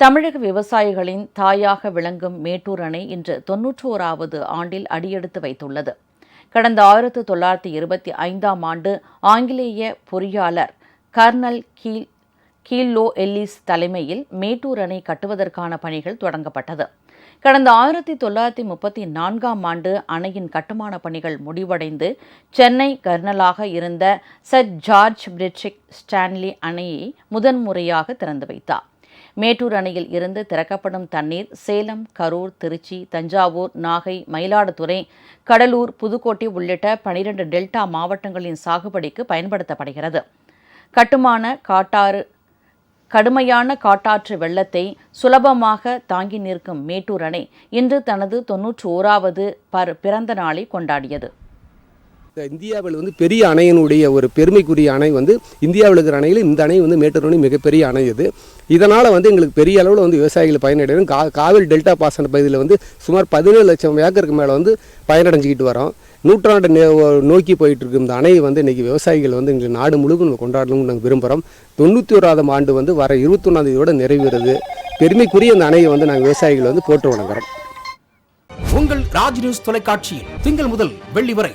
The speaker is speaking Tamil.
தமிழக விவசாயிகளின் தாயாக விளங்கும் மேட்டூர் அணை இன்று தொன்னூற்றோராவது ஆண்டில் அடியெடுத்து வைத்துள்ளது. கடந்த ஆயிரத்து தொள்ளாயிரத்தி இருபத்தி ஐந்தாம் ஆண்டு ஆங்கிலேய பொறியாளர் கர்னல் கீல் கீல்லோ எல்லிஸ் தலைமையில் மேட்டூர் அணை கட்டுவதற்கான பணிகள் தொடங்கப்பட்டது. கடந்த ஆயிரத்தி தொள்ளாயிரத்தி முப்பத்தி நான்காம் ஆண்டு அணையின் கட்டுமான பணிகள் முடிவடைந்து சென்னை கர்னலாக இருந்த சர் ஜார்ஜ் பிரிட்ஜிக் ஸ்டான்லி அணையை முதன்முறையாக திறந்து வைத்தார். மேட்டூர் அணையில் இருந்து திறக்கப்படும் தண்ணீர் சேலம் கரூர் திருச்சி தஞ்சாவூர் நாகை மயிலாடுதுறை கடலூர் புதுக்கோட்டை உள்ளிட்ட பனிரெண்டு டெல்டா மாவட்டங்களின் சாகுபடிக்கு பயன்படுத்தப்படுகிறது. கட்டுமான காட்டாறு கடுமையான காட்டாற்று வெள்ளத்தை சுலபமாக தாங்கி நிற்கும் மேட்டூர் அணை இன்று தனது தொன்னூற்றி ஓராவது பர் பிறந்த நாளை கொண்டாடியது. இந்தியாவில் வந்து பெரிய அணையினுடைய ஒரு பெருமைக்குரிய அணை வந்து இந்தியாவில் இருக்கிற அணையில் இந்த அணை வந்து மேட்டூர் அணை மிகப்பெரிய அணை இது. இதனால் வந்து எங்களுக்கு பெரிய அளவில் வந்து விவசாயிகள் பயனடைகிறோம் கா காவிரி டெல்டா பாசன பகுதியில் வந்து சுமார் பதினேழு லட்சம் ஏக்கருக்கு மேலே வந்து பயனடைஞ்சிக்கிட்டு வரோம். நூற்றாண்டு நோக்கி போயிட்டு இருக்கும் இந்த அணையை வந்து இன்றைக்கி விவசாயிகள் வந்து எங்களுக்கு நாடு முழுவதும் கொண்டாடணும்னு நாங்கள் விரும்புகிறோம் தொண்ணூற்றி ஓராவது ஆண்டு வந்து வர இருபத்தொன்னாம் தேதியோட நிறைவேறுது. பெருமைக்குரிய இந்த அணையை வந்து நாங்கள் விவசாயிகள் வந்து போட்டு வணங்குறோம். உங்கள் ராஜ் நியூஸ் தொலைக்காட்சியில் திங்கள் முதல் வெள்ளி வரை